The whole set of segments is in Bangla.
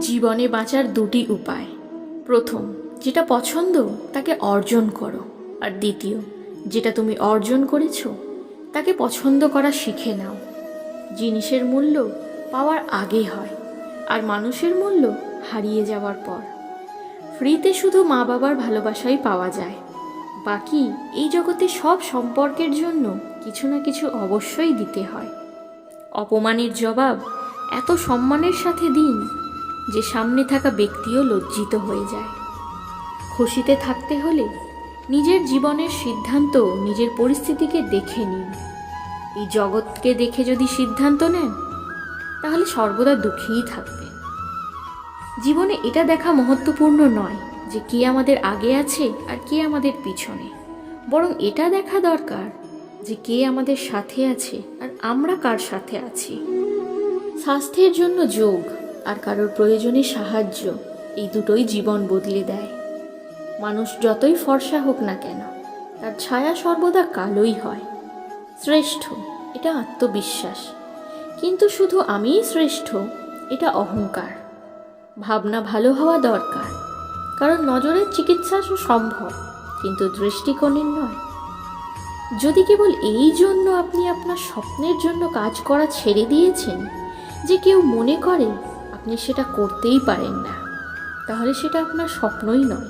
জীবনে বাঁচার দুটি উপায়। প্রথম, যেটা পছন্দ, তাকে অর্জন করো। আর দ্বিতীয়, যেটা তুমি অর্জন করেছ, তাকে পছন্দ করা শিখে নাও। জিনিসের মূল্য পাওয়ার আগে হয়, আর মানুষের মূল্য হারিয়ে যাওয়ার পর। ফ্রিতে শুধু মা বাবার ভালোবাসাই পাওয়া যায়। বাকি এই জগতে সব সম্পর্কের জন্য কিছু না কিছু অবশ্যই দিতে হয়। অপমানের জবাব এত সম্মানের সাথে দিন যে সামনে থাকা ব্যক্তিও লজ্জিত হয়ে যায়। খুশিতে থাকতে হলে নিজের জীবনের সিদ্ধান্ত নিজের পরিস্থিতিকে দেখে নিন। এই জগৎকে দেখে যদি সিদ্ধান্ত নেন, তাহলে সর্বদা দুঃখীই থাকবেন। জীবনে এটা দেখা মহত্বপূর্ণ নয় যে কে আমাদের আগে আছে আর কে আমাদের পিছনে। বরং এটা দেখা দরকার যে কে আমাদের সাথে আছে আর আমরা কার সাথে আছি। স্বাস্থ্যের জন্য যোগ আর কারোর প্রয়োজনে সাহায্য, এই দুটোই জীবন বদলে দেয়। মানুষ যতই ফর্সা হোক না কেন, তার ছায়া সর্বদা কালোই হয়। শ্রেষ্ঠ, এটা আত্মবিশ্বাস। কিন্তু শুধু আমিই শ্রেষ্ঠ, এটা অহংকার। ভাবনা ভালো হওয়া দরকার, কারণ নজরের চিকিৎসা সম্ভব, কিন্তু দৃষ্টিকোণের নয়। যদি কেবল এই জন্য আপনি আপনার স্বপ্নের জন্য কাজ করা ছেড়ে দিয়েছেন যে কেউ মনে করে আপনি সেটা করতেই পারেন না, তাহলে সেটা আপনার স্বপ্নই নয়।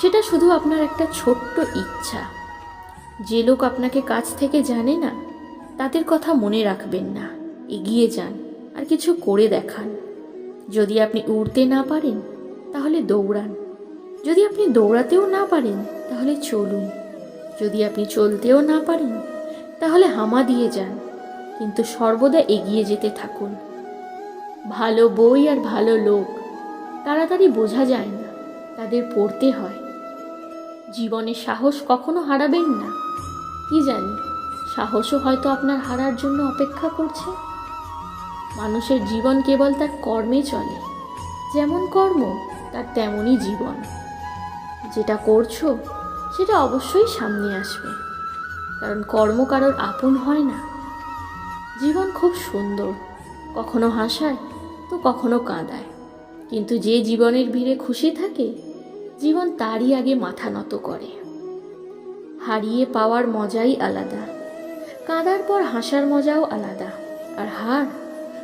সেটা শুধু আপনার একটা ছোট্ট ইচ্ছা। যে লোক আপনাকে কাছ থেকে জানে না, তাদের কথা মনে রাখবেন না, এগিয়ে যান আর কিছু করে দেখান। যদি আপনি উড়তে না পারেন, তাহলে দৌড়ান। যদি আপনি দৌড়াতেও না পারেন, তাহলে চলুন। যদি আপনি চলতেও না পারেন, তাহলে হামা দিয়ে যান। কিন্তু সর্বদা এগিয়ে যেতে থাকুন। ভালো বই আর ভালো লোক, তাড়াতাড়ি বোঝা যায় না, তাদের পড়তে হয়। জীবনে সাহস কখনো হারাবেন না। কি জানি, সাহসও হয়তো আপনার হারার জন্য অপেক্ষা করছে। মানুষের জীবন কেবল তার কর্মে চলে, যেমন কর্ম, তার তেমনই জীবন। যেটা করছ, সেটা অবশ্যই সামনে আসবে, কারণ কর্ম কারোর আপন হয় না। জীবন খুব সুন্দর। কখনো হাসায়, তো কখনো কাঁদায়। কিন্তু যে জীবনের ভিড়ে খুশি থাকে, জীবন তারই আগে মাথা নত করে। হারিয়ে পাওয়ার মজাই আলাদা। কাঁদার পর হাসার মজাও আলাদা। আর হার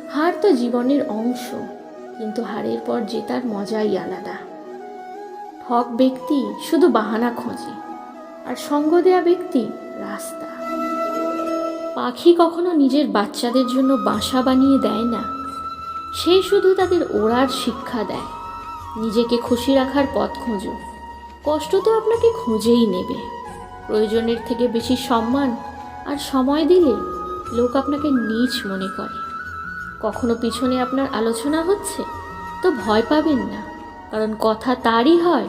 হার তো জীবনের অংশ, কিন্তু হারের পর জেতার মজাই আলাদা। ঠক ব্যক্তি শুধু বাহানা খোঁজে, আর সঙ্গ দেয়া ব্যক্তি রাস্তা। পাখি কখনো নিজের বাচ্চাদের জন্য বাসা বানিয়ে দেয় না। সে শুধু তাদের ওড়ার শিক্ষা দেয়। নিজেকে খুশি রাখার পথ খোঁজো। কষ্ট তো আপনাকে খুঁজেই নেবে। প্রয়োজনের থেকে বেশি সম্মান আর সময় দিলে লোক আপনাকে নীচ মনে করে। কখনো পিছনে আপনার আলোচনা হচ্ছে তো ভয় পাবেন না, কারণ কথা তারই হয়,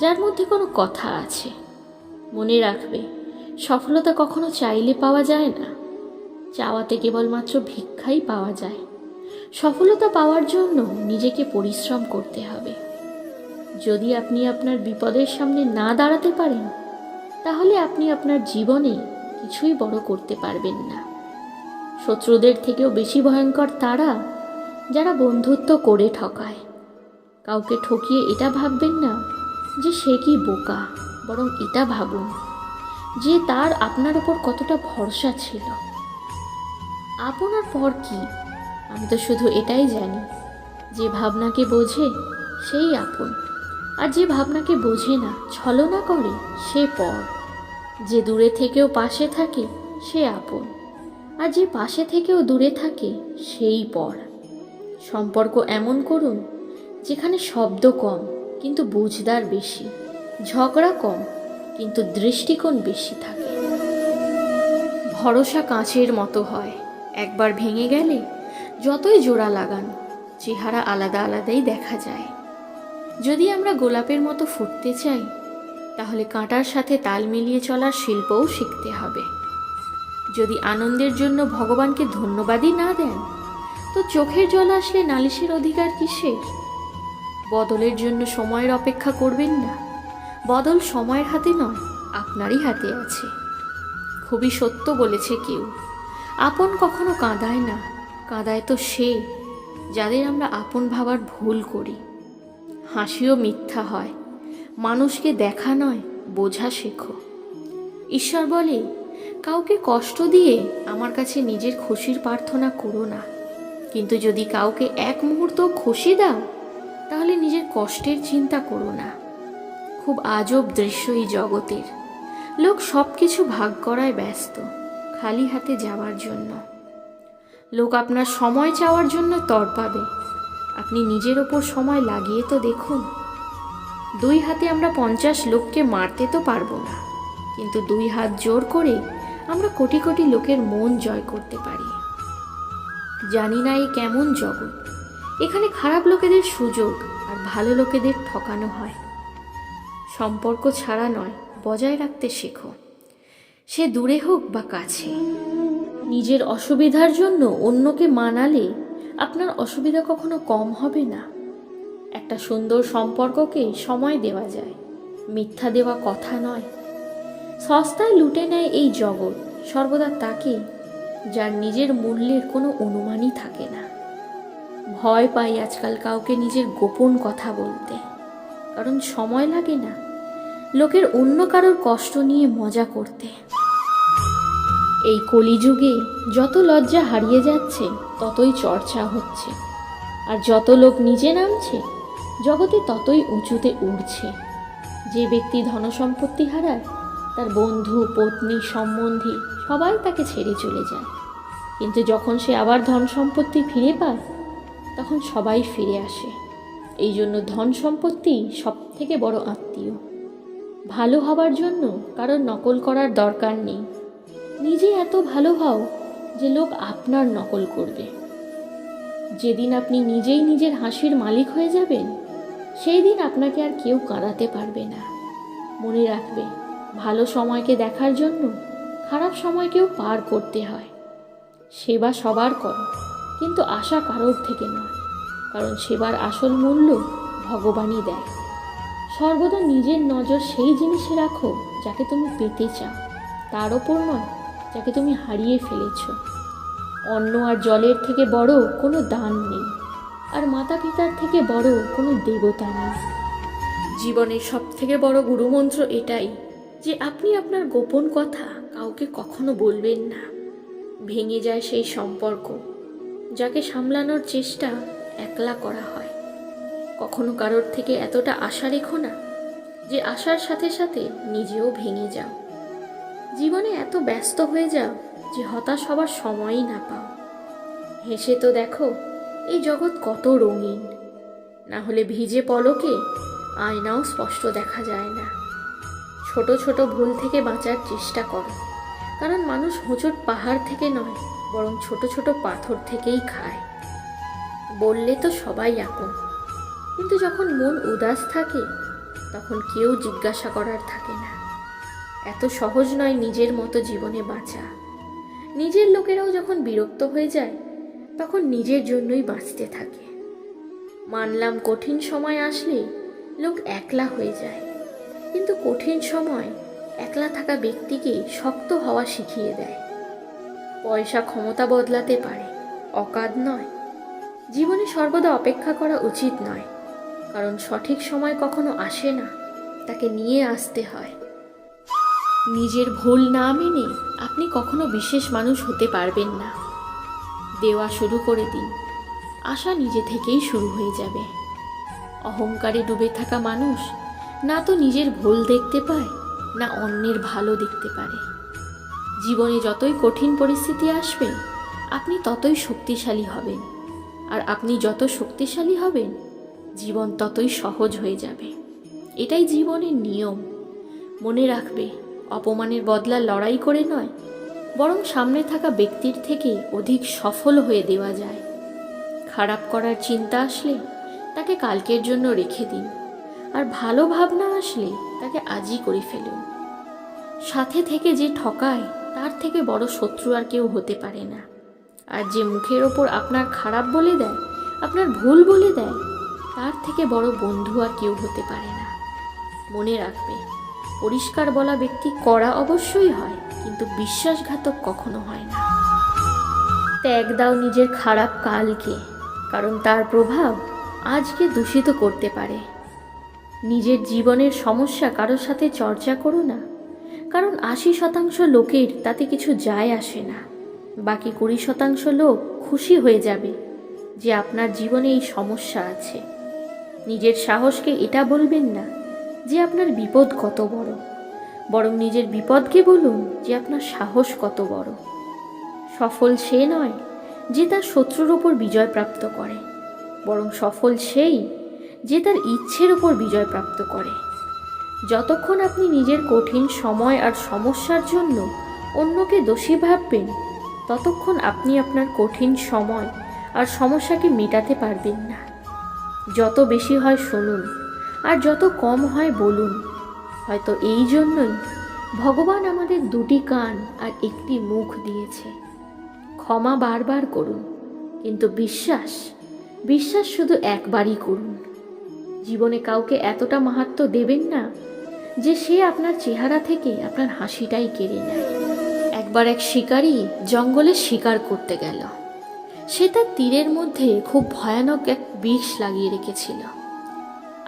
যার মধ্যে কোনো কথা আছে। মনে রাখবে সফলতা কখনো চাইলে পাওয়া যায় না। চাওয়াতে কেবলমাত্র ভিক্ষাই পাওয়া যায়। সফলতা পাওয়ার জন্য নিজেকে পরিশ্রম করতে হবে। যদি আপনি আপনার বিপদের সামনে না দাঁড়াতে পারেন, তাহলে আপনি আপনার জীবনে কিছুই বড় করতে পারবেন না। শত্রুদের থেকেও বেশি ভয়ঙ্কর তারা যারা বন্ধুত্ব করে ঠকায়। কাউকে ঠকিয়ে এটা ভাববেন না যে সে কি বোকা, বরং এটা ভাবুন। যে তার আপনার ওপর কতটা ভরসা ছিল। আপনার পর কি? আমি তো শুধু এটাই জানি। যে ভাবনাকে বোঝে, সেই আপন। আর যে ভাবনাকে বোঝে না, ছলনা করে, সে পর। যে দূরে থেকেও পাশে থাকে, সে আপন। আর যে পাশে থেকেও দূরে থাকে, সেই পর। সম্পর্ক এমন করুন, যেখানে শব্দ কম, কিন্তু বুঝদার বেশি। ঝগড়া কম কিন্তু দৃষ্টিকোণ বেশি থাকে। ভরসা কাঁচের মতো হয়। একবার ভেঙে গেলে যতই জোড়া লাগান, চেহারা আলাদা আলাদাই দেখা যায়। যদি আমরা গোলাপের মতো ফুটতে চাই, তাহলে কাঁটার সাথে তাল মিলিয়ে চলার শিল্পও শিখতে হবে। যদি আনন্দের জন্য ভগবানকে ধন্যবাদই না দেন, তো চোখের জল আসলে নালিশের অধিকার কিসের? বদলের জন্য সময়ের অপেক্ষা করবেন না। বদল সময়ের হাতে নয়, আপনারই হাতে আছে। খুবই সত্য বলেছে কেউ। আপন কখনো কাঁদায় না, কাঁদায় তো সে যাদের আমরা আপন ভাবার ভুল করি। হাসিও মিথ্যা হয়, মানুষকে দেখা নয়, বোঝা শেখো। ঈশ্বর বলে, কাউকে কষ্ট দিয়ে আমার কাছে নিজের খুশির প্রার্থনা করো না। কিন্তু যদি কাউকে এক মুহূর্ত খুশি দাও, তাহলে নিজের কষ্টের চিন্তা করো না। খুব আজব দৃশ্য এই জগতের। লোক সব কিছু ভাগ করায় ব্যস্ত, খালি হাতে যাওয়ার জন্য। লোক আপনার সময় চাওয়ার জন্য তড়পাবে আপনি নিজের ওপর সময় লাগিয়ে তো দেখুন। দুই হাতে আমরা পঞ্চাশ লোককে মারতে তো পারব না। কিন্তু দুই হাত জোর করে আমরা কোটি কোটি লোকের মন জয় করতে পারি। জানি না এই কেমন জগৎ। এখানে খারাপ লোকেদের সুযোগ আর ভালো লোকেদের ঠকানো হয়। সম্পর্ক ছাড়া নয়, বজায় রাখতে শেখো। সে দূরে হোক বা কাছে, নিজের অসুবিধার জন্য অন্যকে মানালে আপনার অসুবিধা কখনো কম হবে না। একটা সুন্দর সম্পর্ককে সময় দেওয়া যায়, মিথ্যা দেওয়া কথা নয়। সস্তায় লুটে নেয় এই জগৎ, সর্বদা তাকে যার নিজের মূল্যের কোনো অনুমানই থাকে না। ভয় পাই আজকাল কাউকে নিজের গোপন কথা বলতে, কারণ সময় লাগে না। লোকের অন্য কারোর কষ্ট নিয়ে মজা করতে। এই কলিযুগে যত লজ্জা হারিয়ে যাচ্ছে, ততই চর্চা হচ্ছে। আর যত লোক নিজে নামছে, জগতে ততই উঁচুতে উঠছে যে ব্যক্তি ধনসম্পত্তি হারায়, তার বন্ধু, পত্নী, সম্বন্ধী, সবাই তাকে ছেড়ে চলে যায়। কিন্তু যখন সে আবার ধন সম্পত্তি ফিরে পায়, তখন সবাই ফিরে আসে। এই জন্য ধন সম্পত্তি সব থেকে বড় আত্মীয়। ভালো হবার জন্য কারোর নকল করার দরকার নেই। নিজে এত ভালো হও যে লোক আপনার নকল করবে। যেদিন আপনি নিজেই নিজের হাসির মালিক হয়ে যাবেন, সেই দিন আপনাকে আর কেউ কাঁদাতে পারবে না। মনে রাখবে, ভালো সময়কে দেখার জন্য খারাপ সময়কেও পার করতে হয়। সেবা সবার করো, কিন্তু আশা কারোর থেকে নয়, কারণ সেবার আসল মূল্য ভগবানই দেয়। সর্বদা নিজের নজর সেই জিনিসে রাখো যাকে তুমি পেতে চাও। তার ওপর নয়, যাকে তুমি হারিয়ে ফেলেছ। অন্ন আর জলের থেকে বড় কোনো দান নেই, আর মাতা পিতার থেকে বড় কোনো দেবতা নেই। জীবনের সব থেকে বড় গুরুমন্ত্র এটাই যে আপনি আপনার গোপন কথা কাউকে কখনো বলবেন না। ভেঙে যায় সেই সম্পর্ক, যাকে সামলানোর চেষ্টা একলা করা হয়। কখনো কারোর থেকে এতটা আশা রেখো না যে আশার সাথে সাথে নিজেও ভেঙে যাও। জীবনে এত ব্যস্ত হয়ে যাও যে হতাশ হবার সময়ই না পাও। হেসে তো দেখো, এই জগৎ কত রঙিন। না হলে ভিজে পলকে আয়নাও স্পষ্ট দেখা যায় না। ছোট ছোট ভুল থেকে বাঁচার চেষ্টা করো, কারণ মানুষ হোঁচট পাহাড় থেকে নয়, বরং ছোট ছোট পাথর থেকেই খায়। বললে তো সবাই আপন। কিন্তু যখন মন উদাস থাকে, তখন কেউ জিজ্ঞাসা করার থাকে না। এত সহজ নয় নিজের মতো জীবনে বাঁচা। নিজের লোকেরাও যখন বিরক্ত হয়ে যায়, তখন নিজের জন্যই বাঁচতে থাকে। মানলাম কঠিন সময় আসলে লোক একলা হয়ে যায়। কিন্তু কঠিন সময় একলা থাকা ব্যক্তিকে শক্ত হওয়া শিখিয়ে দেয়। পয়সা ক্ষমতা বদলাতে পারে অকাদ নয়। জীবনে সর্বদা অপেক্ষা করা উচিত নয়। কারণ সঠিক সময় কখনো আসে না। তাকে নিয়ে আসতে হয়। নিজের ভুল না মেনে আপনি কখনো বিশেষ মানুষ হতে পারবেন না। দেওয়া শুরু করে দিন। আশা নিজে থেকেই শুরু হয়ে যাবে। অহংকারে ডুবে থাকা মানুষ না তো নিজের ভুল দেখতে পায়, না অন্যের ভালো দেখতে পারে। জীবনে যতই কঠিন পরিস্থিতি আসবে, আপনি ততই শক্তিশালী হবেন। আর আপনি যত শক্তিশালী হবেন জীবন ততই সহজ হয়ে যাবে। এটাই জীবনের নিয়ম। মনে রাখবে, অপমানের বদলা লড়াই করে নয়, বরং সামনে থাকা ব্যক্তির থেকে অধিক সফল হয়ে দেওয়া যায়। খারাপ করার চিন্তা আসলে তাকে কালকের জন্য রেখে দিন, আর ভালো ভাবনা আসলে তাকে আজই করে ফেলুন। সাথে থেকে যে ঠকায়, তার থেকে বড় শত্রু আর কেউ হতে পারে না। আর যে মুখের ওপর আপনার খারাপ বলে দেয়, আপনার ভুল বলে দেয় তার থেকে বড় বন্ধু আর কেউ হতে পারে না। মনে রাখবে, পরিষ্কার বলা ব্যক্তি করা অবশ্যই হয়, কিন্তু বিশ্বাসঘাতক কখনো হয় না। ত্যাগ দাও নিজের খারাপ কালকে, কারণ তার প্রভাব আজকে দূষিত করতে পারে। নিজের জীবনের সমস্যা কারোর সাথে চর্চা করো না, কারণ আশি শতাংশ লোকের তাতে কিছু যায় আসে না। বাকি কুড়ি শতাংশ লোক খুশি হয়ে যাবে যে আপনার জীবনে এই সমস্যা আছে। নিজের সাহসকে এটা বলবেন না যে আপনার বিপদ কত বড়। বরং নিজের বিপদকে বলুন যে আপনার সাহস কত বড়। সফল সে নয় যে তার শত্রুর ওপর বিজয় প্রাপ্ত করে। বরং সফল সেই যে তার ইচ্ছের ওপর বিজয় প্রাপ্ত করে। যতক্ষণ আপনি নিজের কঠিন সময় আর সমস্যার জন্য অন্যকে দোষী ভাববেন, ততক্ষণ আপনি আপনার কঠিন সময় আর সমস্যাকে মেটাতে পারবেন না। যত বেশি হয় শুনুন, আর যত কম হয় বলুন। হয়তো এই জন্যই ভগবান আমাদের দুটি কান আর একটি মুখ দিয়েছে। ক্ষমা বারবার করুন, কিন্তু বিশ্বাস বিশ্বাস শুধু একবারই করুন। জীবনে কাউকে এতটা মাহাত্ম দেবেন না যে সে আপনার চেহারা থেকে আপনার হাসিটাই কেড়ে নেয়। একবার এক শিকারী জঙ্গলে শিকার করতে গেল। সে তার তীরের মধ্যে খুব ভয়ানক এক বিষ লাগিয়ে রেখেছিল।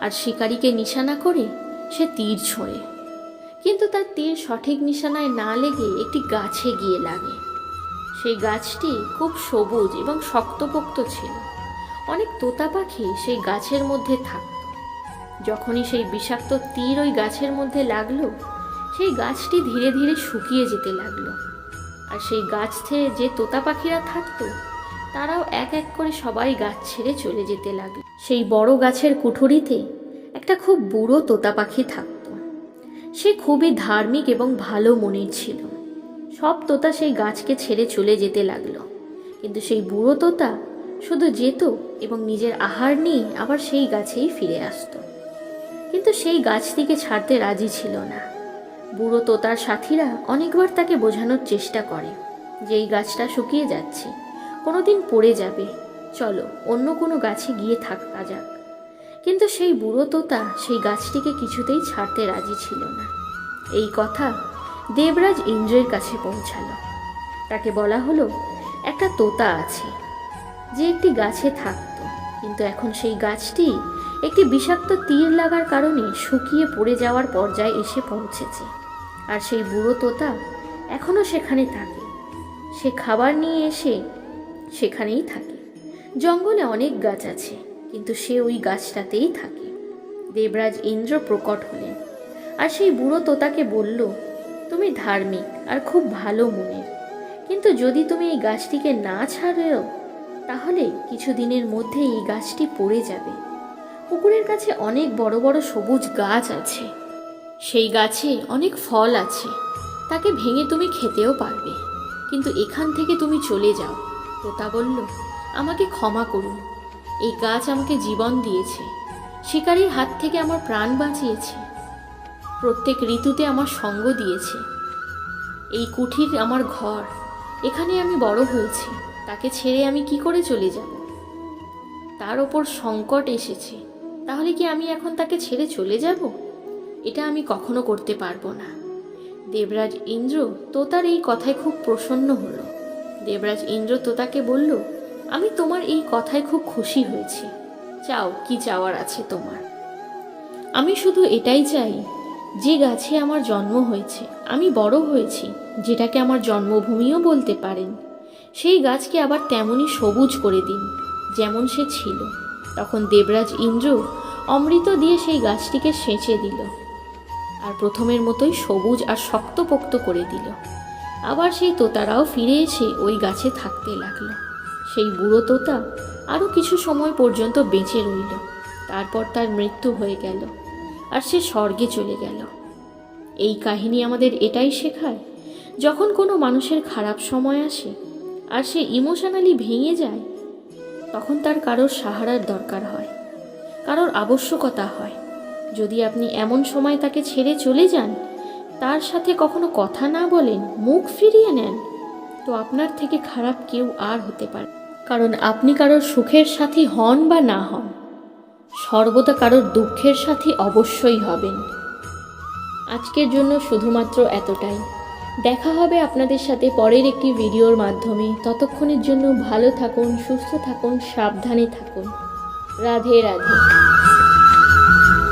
আর শিকারীকে নিশানা করে সে তীর ছোঁড়ে। কিন্তু তার তীর সঠিক নিশানায় না লেগে একটি গাছে গিয়ে লাগে। সেই গাছটি খুব সবুজ এবং শক্তপোক্ত ছিল। অনেক তোতা পাখি সেই গাছের মধ্যে থাকত। যখনই সেই বিষাক্ত তীর ওই গাছের মধ্যে লাগল, সেই গাছটি ধীরে ধীরে শুকিয়ে যেতে লাগল। আর সেই গাছ থেকে যে তোতা পাখিরা থাকতো তারাও এক এক করে সবাই গাছ ছেড়ে চলে যেতে লাগল। সেই বড় গাছের কুঠুরিতে একটা খুব বুড়ো তোতা পাখি থাকতো। সে খুবই ধার্মিক এবং ভালো মনের ছিল। সব তোতা সেই গাছকে ছেড়ে চলে যেতে লাগল। কিন্তু সেই বুড়ো তোতা শুধু যেত এবং নিজের আহার নিয়ে আবার সেই গাছেই ফিরে আসতো। কিন্তু সেই গাছটিকে ছাড়তে রাজি ছিল না। বুড়ো তোতার সাথীরা অনেকবার তাকে বোঝানোর চেষ্টা করে যে এই গাছটা শুকিয়ে যাচ্ছে। কোনোদিন পড়ে যাবে। চলো, অন্য কোনো গাছে গিয়ে থাকা যাক কিন্তু সেই বুড়ো তোতা সেই গাছটিকে কিছুতেই ছাড়তে রাজি ছিল না। এই কথা দেবরাজ ইন্দ্রের কাছে পৌঁছালো। তাকে বলা হলো, একটা তোতা আছে, যে একটি গাছে থাকতো, কিন্তু এখন সেই গাছটি একটি বিষাক্ত তীর লাগার কারণে শুকিয়ে পড়ে যাওয়ার পর্যায়ে এসে পৌঁছেছে। আর সেই বুড়ো তোতা এখনও সেখানে থাকে। সে খাবার নিয়ে এসে সেখানেই থাকে। জঙ্গলে অনেক গাছ আছে, কিন্তু সে ওই গাছটাতেই থাকে। দেবরাজ ইন্দ্র প্রকট হলেন আর সেই বুড়ো তোতাকে বলল, তুমি ধার্মিক আর খুব ভালো মনের। কিন্তু যদি তুমি এই গাছটিকে না ছাড়েও, তাহলে কিছুদিনের মধ্যে এই গাছটি পড়ে যাবে। পুকুরের কাছে অনেক বড় বড় সবুজ গাছ আছে। সেই গাছে অনেক ফল আছে। তাকে ভেঙে তুমি খেতেও পারবে। কিন্তু এখান থেকে তুমি চলে যাও। তোতা বলল, আমাকে ক্ষমা করুন। এই গাছ আমাকে জীবন দিয়েছে। শিকারীর হাত থেকে আমার প্রাণ বাঁচিয়েছে। প্রত্যেক ঋতুতে আমার সঙ্গ দিয়েছে। এই কুঠির আমার ঘর। এখানে আমি বড় হয়েছি। তাকে ছেড়ে আমি কি করে চলে যাব? তার ওপর সংকট এসেছে। তাহলে কি আমি এখন তাকে ছেড়ে চলে যাব? এটা আমি কখনো করতে পারব না। দেবরাজ ইন্দ্র তোতার এই কথায় খুব প্রসন্ন হলো। দেবরাজ ইন্দ্র তোতাকে বলল, আমি তোমার এই কথায় খুব খুশি হয়েছি। চাও, কি চাওয়ার আছে তোমার? আমি শুধু এটাই চাই, যে গাছে আমার জন্ম হয়েছে, আমি বড় হয়েছি, যেটাকে আমার জন্মভূমিও বলতে পারেন। সেই গাছকে আবার তেমনই সবুজ করে দিন, যেমন সে ছিল। তখন দেবরাজ ইন্দ্র অমৃত দিয়ে সেই গাছটিকে সেঁচে দিল, আর প্রথমের মতোই সবুজ আর শক্তপোক্ত করে দিল। আবার সেই তোতারাও ফিরে এসে ওই গাছে থাকতে লাগল। সেই বুড়ো তোতা আরও কিছু সময় পর্যন্ত বেঁচে রইল। তারপর তার মৃত্যু হয়ে গেল আর সে স্বর্গে চলে গেল। এই কাহিনী আমাদের এটাই শেখায়, যখন কোনো মানুষের খারাপ সময় আসে আর সে ইমোশনালি ভেঙে যায়, তখন তার কারোর সাহারার দরকার হয়, কারোর আবশ্যকতা হয়। যদি আপনি এমন সময় তাকে ছেড়ে চলে যান তার সাথে কখনো কথা না বলেন মুখ ফিরিয়ে নেন, তো আপনার থেকে খারাপ কেউ আর হতে পারে। কারণ আপনি কারোর সুখের সাথী হন বা না হন, সর্বদা কারোর দুঃখের সাথী অবশ্যই হবেন। আজকের জন্য শুধুমাত্র এতটাই। দেখা হবে আপনাদের সাথে পরের একটি ভিডিওর মাধ্যমে। ততক্ষণের জন্য ভালো থাকুন, সুস্থ থাকুন, সাবধানে থাকুন। রাধে রাধে।